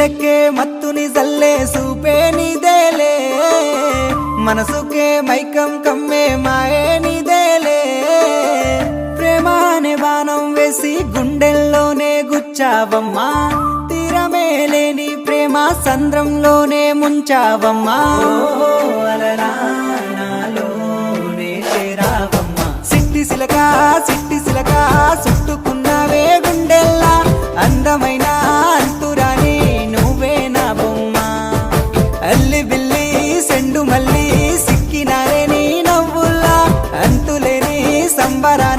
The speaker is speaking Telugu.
మల్లె సూపే నీదేలే. మనసుకే మైకం కమ్మే మాయే నీదేలే. ప్రేమ అనే బాణం వేసి గుండెల్లోనే గుచ్చావమ్మా. తీరమే లేని ప్రేమ సంద్రంలోనే ముంచావమ్మా. సిట్టి సిలక సిట్టి సిలక మళ్ళీ సిక్కినారే నీ నవ్వులా అంతులేని సంబరా.